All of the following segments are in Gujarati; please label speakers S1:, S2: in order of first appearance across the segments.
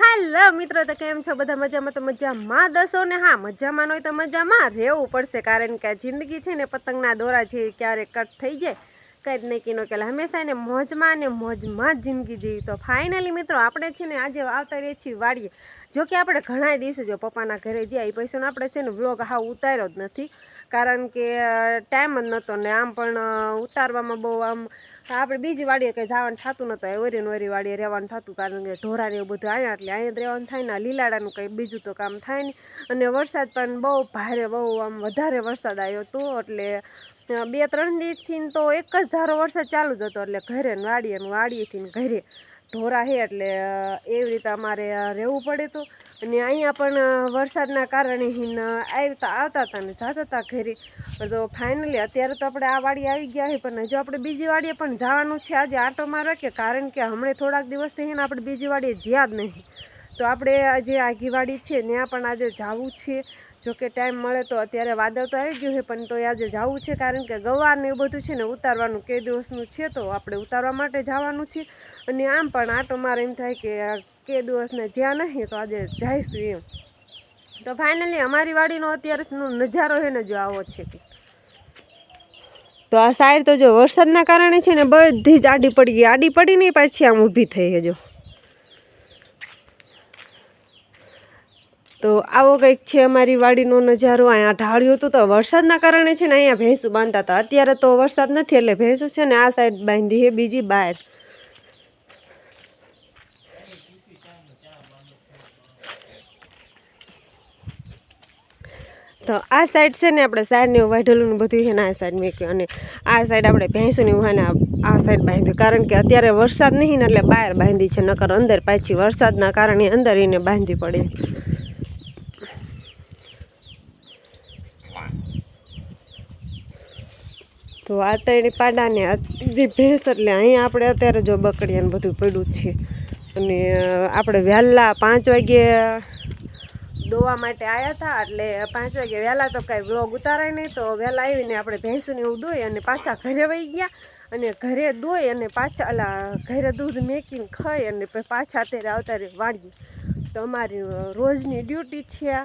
S1: હાલો મિત્રો, તો કેમ છો? બધા મજામાં? તો મજામાં દસો ને? હા, મજામાં હોય તો મજામાં રહેવું પડશે, કારણ કે આ જિંદગી છે ને પતંગના દોરા જે ક્યારેક કટ થઈ જાય કંઈ જ નહીં કીનો કે હંમેશા એને મોજમાં ને મોજમાં જ જિંદગી જીવી. તો ફાઇનલી મિત્રો, આપણે છે ને આજે આવતા રહીએ છીએ વાડીએ. જો કે આપણે ઘણા દિવસે જો પપ્પાના ઘરે જઈએ એ પૈસાનો આપણે છે ને વ્લોગ હા ઉતાર્યો જ નથી. કારણ કે ટાઈમ જ નહોતો ને આમ પણ ઉતારવામાં બહુ આમ, આપણે બીજી વાડીએ કંઈ જવાનું થતું નહોતું ઓરી ઓરી વાડીએ રહેવાનું થતું, કારણ કે ઢોરાને એવું બધું અહીંયા એટલે અહીંયા રહેવાનું થાય ને લીલાડાનું કંઈ બીજું તો કામ થાય નહીં. અને વરસાદ પણ બહુ ભારે, બહુ આમ વધારે વરસાદ આવ્યો હતો એટલે બે ત્રણ દિવસથી તો એક જ ધારો વરસાદ ચાલુ જ હતો એટલે ઘરે ને વાડીએ વાડીએથી ઘરે. ઢોરા છે એટલે એવી રીતે અમારે રહેવું પડે તો. અને અહીંયા પણ વરસાદના કારણે હિન આવતા આવતા હતા ને જતા હતા ઘરે તો ફાઇનલી અત્યારે તો આપણે આ વાડી આવી ગયા છે પણ હજુ આપણે બીજી વાડીએ પણ જવાનું છે. આજે આટો મારવા કારણ કે હમણાં થોડાક દિવસથી ને આપણે બીજી વાડીએ જ્યાં જ નહીં. તો આપણે જે આગી વાડી છે, ત્યાં પણ આજે જવું છે. જો કે ટાઈમ મળે તો અત્યારે વાદળ તો આવી ગયું છે, પણ તો આજે જવું છે, કારણ કે ગવારને એવું બધું છે ને ઉતારવાનું કે દિવસનું છે, તો આપણે ઉતારવા માટે જવાનું છે. અને આમ પણ આટો મારે એમ થાય કે આ કે દિવસને જ્યાં નહીં, તો આજે જઈશું એમ. તો ફાઇનલી અમારી વાડીનો અત્યારનો નજારો છે ને, જો આવો છે કે. તો આ સાઈડ તો જો વરસાદના કારણે છે ને બધી જ આડી પડી ગઈ. આડી પડી નહીં પાછી આમ ઊભી થઈ છે, જો. તો આવો કંઈક છે અમારી વાડીનો નજારો. અહીંયા ઢાળ્યું હતું તો વરસાદના કારણે છે ને અહીંયા ભેંસું બાંધતા હતા. અત્યારે તો વરસાદ નથી એટલે ભેંસું છે ને આ સાઈડ બાંધી છે બીજી બહાર. તો આ સાઈડ છે ને આપણે સાઈડને વાઢેલું બધું છે ને આ સાઈડ મૂક્યું અને આ સાઈડ આપણે ભેંસુને ઉહાને આ સાઈડ બાંધ્યું. કારણ કે અત્યારે વરસાદ નહીં ને એટલે બહાર બાંધી છે, નકર અંદર પાછી વરસાદના કારણે અંદર એને બાંધી પડે તો આ ત્રણે પાડાને જે ભેંસ એટલે અહીંયા આપણે અત્યારે જો બકડીયાને બધું પડ્યું છે. અને આપણે વહેલા પાંચ વાગે દોવા માટે આવ્યા હતા એટલે પાંચ વાગે વહેલા તો કાંઈ વ્લોગ ઉતારાય નહીં, તો વહેલા આવીને આપણે ભેંસુને એવું દોઈ અને પાછા ઘરે વહી ગયા. અને ઘરે દોઈ અને પાછા, અલા, ઘરે દૂધ મેકીને ખાઈ અને પાછા અત્યારે આવતા વાળીએ તો અમારી રોજની ડ્યુટી છે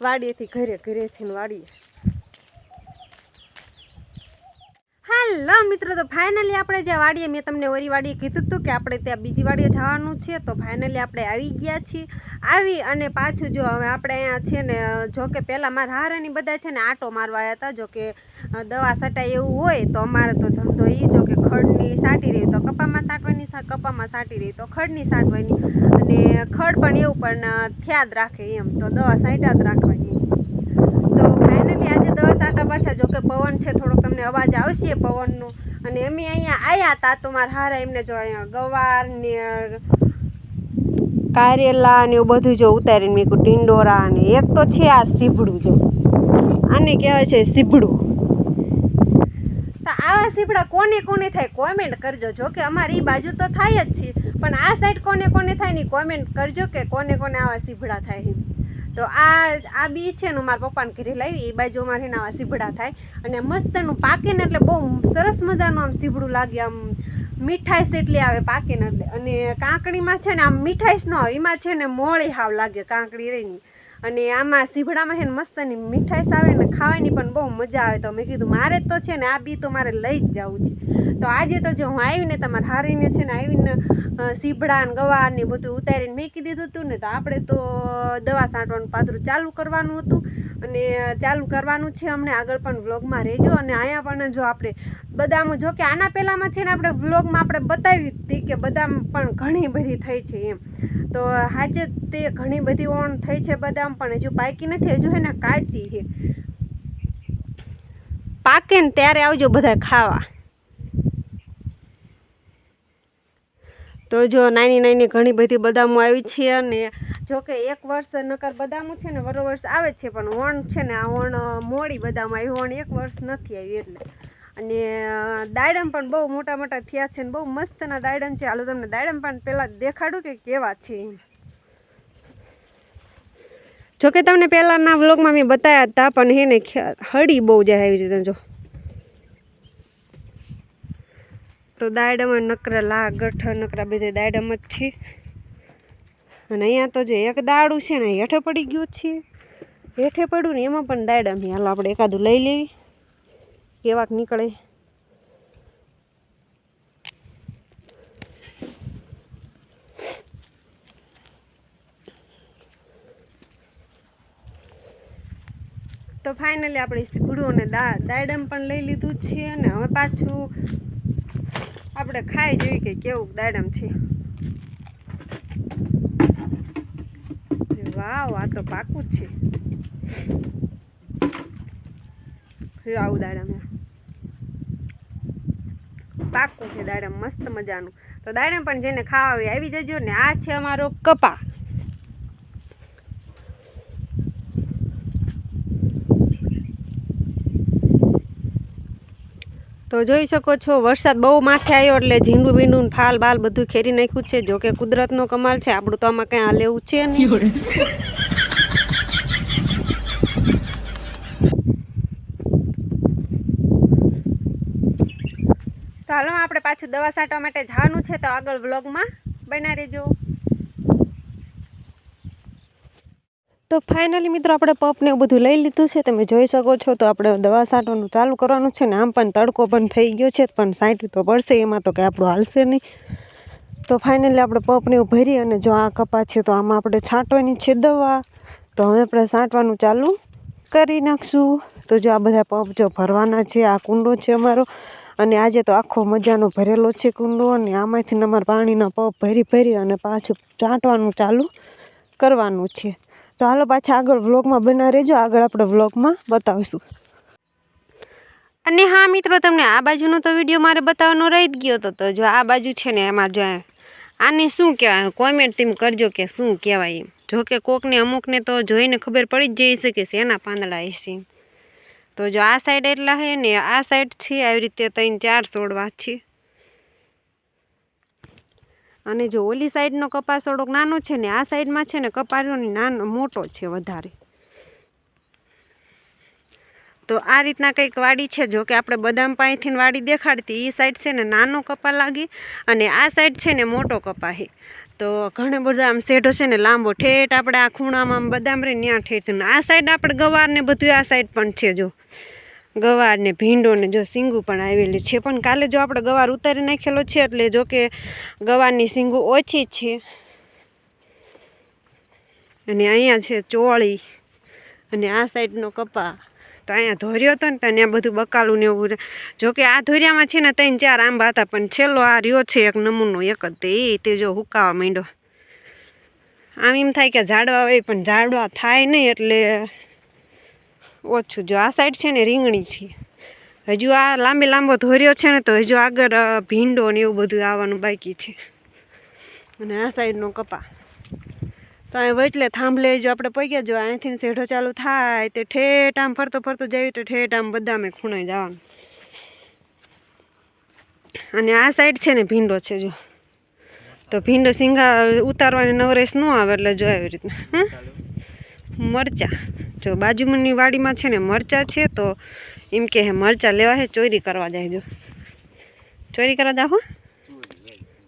S1: વાડીએથી ઘરે ઘરેથી ને વાડીએ હાલો મિત્રો, તો ફાઇનલી આપણે જે વાડીએ, મેં તમને ઓરી વાડીએ કીધું હતું કે આપણે ત્યાં બીજી વાડીએ જવાનું છે, તો ફાઇનલી આપણે આવી ગયા છીએ. આવી અને પાછું જો હવે આપણે અહીંયા છે ને જો કે પહેલાં મારા હારાની બધા છે ને આટો મારવા આવ્યા હતા જો કે દવા સટાય એવું હોય તો અમારે તો ધંધો એ જો કે ખડની સાટી રહી તો કપામાં સાટવાની કપામાં સાટી રહી તો ખડની સાટવાની. અને ખડ પણ એવું પણ થયા રાખે એમ, તો દવા સાટ્યા જ રાખવાની. સાટા પાછા જોકે પવન છે, થોડોક તમને અવાજ આવશે પવનનો. અને અમે અહીંયા આવ્યા હતા તો મારા હારા એમને જો અહીંયા ગવાર ને કારેલા ને એવું બધું જો ઉતારીને મેં ટીંડોરા ને એક તો છે આ સીભડું જો. આને કહેવાય છે સીભડું. આવા સીપડા કોને કોને થાય કોમેન્ટ કરજો. જો કે અમારી બાજુ તો થાય જ છે, પણ આ સાઈડ કોને કોને થાયની કોમેન્ટ કરજો કે કોને કોને આવા સીભડા થાય એમ. તો આ આ બી છે ને મારા પપ્પાને ઘરે લાવી, એ બાજુ અમારે એના આવા સીભડા થાય. અને મસ્તનું પાકે ને એટલે બહુ સરસ મજાનું આમ સીભડું લાગે, આમ મીઠાઈસ એટલી આવે પાકે ને એટલે. અને કાંકડીમાં છે ને આમ મીઠાઈસ ન આવે, એમાં છે ને મોળી હાવ લાગે કાંકડી રહીની. અને આમાં સીભડામાં છે ને મસ્તની મીઠાઈ આવે ને ખાવાની પણ બહુ મજા આવે તો મેં કીધું મારે તો છે ને આ બી તો મારે લઈ જ જવું છે. તો આજે તો જો હું આવીને તમારે હારીને છે ને આવીને સીભડા ને ગવાર ને બધું ઉતારીને મેકી દીધું હતું ને તો આપણે તો દવા છાંટવાનું પાથરું ચાલુ કરવાનું હતું. અને ચાલુ કરવાનું છે. અમને આગળ પણ વ્લોગમાં રહેજો અને અહીંયા પણ જો આપણે બદામ જો કે આના પહેલાંમાં છે ને આપણે વ્લોગમાં આપણે બતાવી હતી કે બદામ પણ ઘણી બધી થઈ છે એમ. તો હાજે તે ઘણી બધી ઓણ થઈ છે બદામ પણ હજુ પાકી નથી. હજુ એને કાચી છે. પાકે ને ત્યારે આવજો બધા ખાવા. તો જો નાની નાની ઘણી બધી બદામો આવી છે અને જો કે એક વર્ષ નકર બદામો છે ને વરો વર્ષ આવે છે, પણ વણ છે ને આ વણ મોડી બદામ આવી, વણ એક વર્ષ નથી આવી એટલે. અને દાડમ પણ બહુ મોટા મોટા થયા છે ને બહુ મસ્તના દાડમ છે. હાલો તમને દાડમ પણ પહેલાં દેખાડું કે કેવા છે. જોકે તમને પહેલાંના વ્લોગમાં મેં બતાવ્યા હતા, પણ હે ને હળી બહુ જાય આવી રીતે જો. તો દાડમ નકરા લા ગઠ નકરા બધે દાડમ જ છે. અને અહીંયા તો જે એક દાડું છે ને હેઠે પડી ગયું છે. હેઠે પડ્યું ને એમાં પણ દાયડા મેં હાલો આપણે એકાદું લઈ લેવી કેવાક નીકળે. તો ફાઇનલી આપણે સીગડું અને દા દાયડમ પણ લઈ લીધું છે અને હવે પાછું આપણે ખાઈ જોઈએ કે કેવું દાડમ છે. વાવ, આ તો પાકું જ છે. આવું દાડમ પાકું છે દાડમ, મસ્ત મજાનું. તો દાડમ પણ જેને ખાવા આવી જજો ને. આ છે અમારો કપા. તો જોઈ શકો છો વરસાદ બહુ માથે આવ્યો એટલે ઝીંડું બીંડું ફાલ બાલ બધું ખેરી નાખ્યું છે. જો કે કુદરતનો કમાલ છે આપણું તો આમાં કંઈ હાલ એવું છે? નહીં ચાલો આપણે પાછું દવા છાંટવા માટે જવાનું છે તો આગળ વ્લોગમાં બનાવી રહેજો. તો ફાઇનલી મિત્રો આપણે પપને એવું બધું લઈ લીધું છે. તમે જોઈ શકો છો તો આપણે દવા છાંટવાનું ચાલુ કરવાનું છે ને આમ પણ તડકો પણ થઈ ગયો છે, પણ સાંટવી તો પડશે, એમાં તો કંઈ આપણું હાલશે નહીં. તો ફાઇનલી આપણે પપને એવું ભરી અને જો આ કપા છે તો આમાં આપણે છાંટવાની છે દવા. તો હવે આપણે છાંટવાનું ચાલુ કરી નાખશું. તો જો આ બધા પપ જો ભરવાના છે, આ કુંડો છે અમારો. અને આજે તો આખો મજાનો ભરેલો છે કુંડો અને આમાંથી અમારા પાણીના પપ ભરી ભરી અને પાછું છાંટવાનું ચાલુ કરવાનું છે. તો હાલો પાછા આગળ વ્લોગમાં બના રહેજો. આગળ આપણે વ્લોગમાં બતાવીશું. અને હા મિત્રો, તમને આ બાજુનો તો વીડિયો મારે બતાવવાનો રહી જ ગયો હતો. તો જો આ બાજુ છે ને એમાં જો આને શું કહેવાય? કોમેન્ટ તેમ કરજો કે શું કહેવાય એમ. જો કે કોકને અમુકને તો જોઈને ખબર પડી જ જઈ છે, એના પાંદડા હશે તો જો આ સાઈડ એટલા છે ને, આ સાઈડ છે, આવી રીતે ત્રણ ચાર છોડવા છે. અને જો ઓલી સાઈડનો કપાસ થોડોક નાનો છે ને, આ સાઈડમાં છે ને, કપાસોની નાનો, મોટો છે વધારે. તો આ રીતના કંઈક વાડી છે જો કે આપણે બદામ પાણીથી વાડી દેખાડતી એ સાઈડ છે ને નાનો કપા લાગી અને આ સાઈડ છે ને મોટો કપા છે તો ઘણા બધા આમ શેઢો છે ને, લાંબો ઠેઠ આપણે આ ખૂણામાં બદામ રે ત્યાં ઠેઠ આ સાઈડ આપણે ગવાર ને બધું આ સાઈડ પણ છે, જો. ગવાર ને ભીંડો ને જો સિંગું પણ આવેલી છે. પણ કાલે જો આપણે ગવાર ઉતારી નાખેલો છે એટલે જો કે ગવારની સિંગું ઓછી છે. અને અહીંયા છે ચોળી અને આ સાઈડનો કપા. તો અહીંયા ધોર્યો હતો ને ત્યાં બધું બકાલું ને એવું જો કે આ ધોરિયામાં છે ને ત્રણ ચાર આંબા હતા, પણ છેલ્લો આ રહ્યો છે એક નમૂનો, એક જ તે તે જો હુકાવા માંડ્યો. આમ એમ થાય કે ઝાડવા હોય પણ ઝાડવા થાય નહીં એટલે ઓછું. જો આ સાઈડ છે ને રીંગણી છે. હજુ આ લાંબે લાંબો ધોર્યો છે ને તો હજુ આગળ ભીંડો ને એવું બધું આવવાનું બાકી છે. અને આ સાઈડનો કપા. તો અહીં વચલે થાંભલે જો આપણે પગ્યા જો અહીંથી શેઢો ચાલુ થાય તે ઠેઠ આમ ફરતો ફરતો જઈએ તો ઠેઠ આમ બધા અમે ખૂણે જવાનું. અને આ સાઈડ છે ને ભીંડો છે જો. તો ભીંડો સિંગા ઉતારવાની નવરેશ ન આવે એટલે જો આવી રીતના. હા? મરચા. જો બાજુમાંની વાડીમાં છે ને મરચા છે, તો એમ કે હે મરચા લેવા હે, ચોરી કરવા જાય જો. ચોરી કરવા જાઓ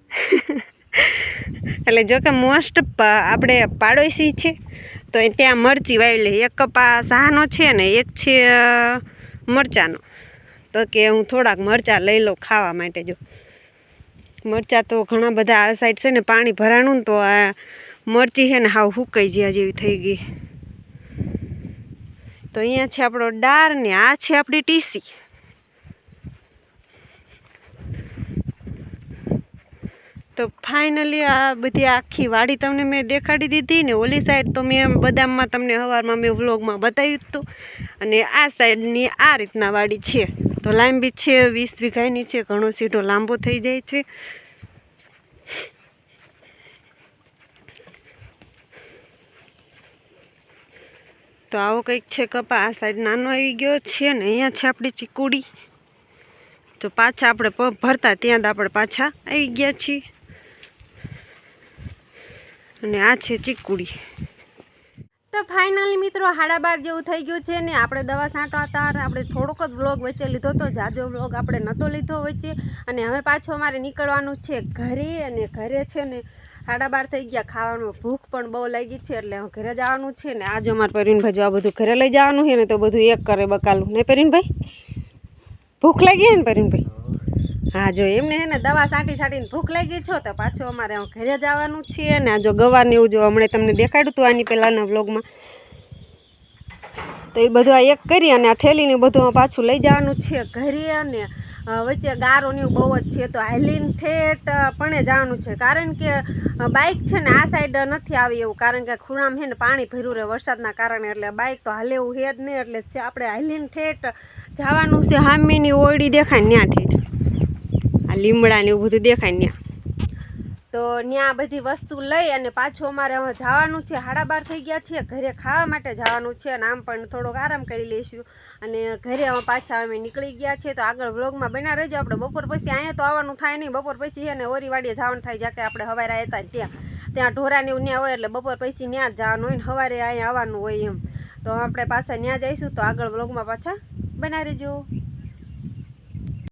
S1: એટલે જો કે મોસ્ટ આપણે પાડોશી છે, તો ત્યાં મરચી વાવેલી એક કપા સાહનો છે ને, એક છે મરચાંનો. તો કે હું થોડાક મરચાં લઈ લઉં ખાવા માટે જો. મરચાં તો ઘણા બધા આ સાઈડ છે ને, પાણી ભરાણું ને તો આ મરચી છે ને, હાવ હુકાઈ જ્યાં જેવી થઈ ગઈ. તો અહીંયા છે આપણો ડાર ને આ છે આપણી ટીસી. તો ફાઇનલી આ બધી આખી વાડી તમને મેં દેખાડી દીધી ને ઓલી સાઈડ તો મેં બદામમાં તમને સવારમાં મેં વ્લોગમાં બતાવ્યું હતું અને આ સાઈડની આ રીતના વાડી છે. તો લાંબી છે, વીસ વીઘાની છે, ઘણો સીધો લાંબો થઈ જાય છે. તો આવો કંઈક છે કપા, આ સાઈડ નાનો આવી ગયો છે ને, અહીંયા છે આપણી ચીકુડી. તો પાછા આપણે પગ ભરતા ત્યાં જ આપણે પાછા આવી ગયા છીએ. અને આ છે ચીકુડી. તો ફાઇનલી મિત્રો હાડા બાર જેવું થઈ ગયું છે ને, આપણે દવા છાંટવા હતા, આપણે થોડોક જ વ્લોગ વચ્ચે લીધો હતો જાજો બ્લોગ આપણે નહોતો લીધો વચ્ચે. અને હવે પાછો અમારે નીકળવાનું છે ઘરે, અને ઘરે છે ને સાડા બાર થઈ ગયા, ખાવાનું ભૂખ પણ બહુ લાગી છે, એટલે હું ઘરે જવાનું છે ને. આજે અમારે પરીનભાઈ જો આ બધું ઘરે લઈ જવાનું છે ને, તો બધું એક કરે બકાલું. નહીં પરીનભાઈ ભૂખ લાગી ને પરીનભાઈ હા, જો એમને હે ને દવા સાટી સાટીને ભૂખ લાગી છો, તો પાછું અમારે ઘરે જવાનું છે ને. આ જો ગવારને એવું જો હમણાં તમને દેખાડ્યું હતું આની પહેલાંના વ્લોગમાં તો એ બધું આ એક કરી અને આ ઠેલીને બધું પાછું લઈ જવાનું છે ઘરે અને વચ્ચે ગારો ને બહુ જ છે, તો હાલીન ઠેઠ પણે જવાનું છે. કારણ કે બાઇક છે ને આ સાઈડ નથી આવી એવું, કારણ કે ખૂણામ છે ને પાણી ભર્યું રહે વરસાદના કારણે, એટલે બાઇક તો હાલે એવું હે જ નહીં એટલે આપણે હાલીન ઠેઠ જવાનું છે, હામીની ઓરડી દેખાય ત્યાં ઠેઠ. આ લીમડાને એવું બધું દેખાય ત્યાં તો ત્યાં બધી વસ્તુ લઈ અને પાછું અમારે હવે જવાનું છે. હાડા બાર થઈ ગયા છે ઘરે ખાવા માટે જવાનું છે અને આમ પણ થોડોક આરામ કરી લઈશું. અને ઘરે હવે પાછા અમે નીકળી ગયા છે તો આગળ વ્લોગમાં બના રહેજો. આપણે બપોર પછી અહીંયા તો આવવાનું થાય નહીં. બપોર પછી છે ને ઓરીવાડીએ જવાનું થાય. જ્યાં કે આપણે હવારે આવ્યા ત્યાં. ત્યાં ઢોરાને એવું ત્યાં હોય એટલે બપોર પછી ત્યાં જ જવાનું હોય ને સવારે અહીંયા આવવાનું હોય એમ. તો આપણે પાછા ત્યાં જઈશું. તો આગળ વ્લોગમાં પાછા બના રહેજો.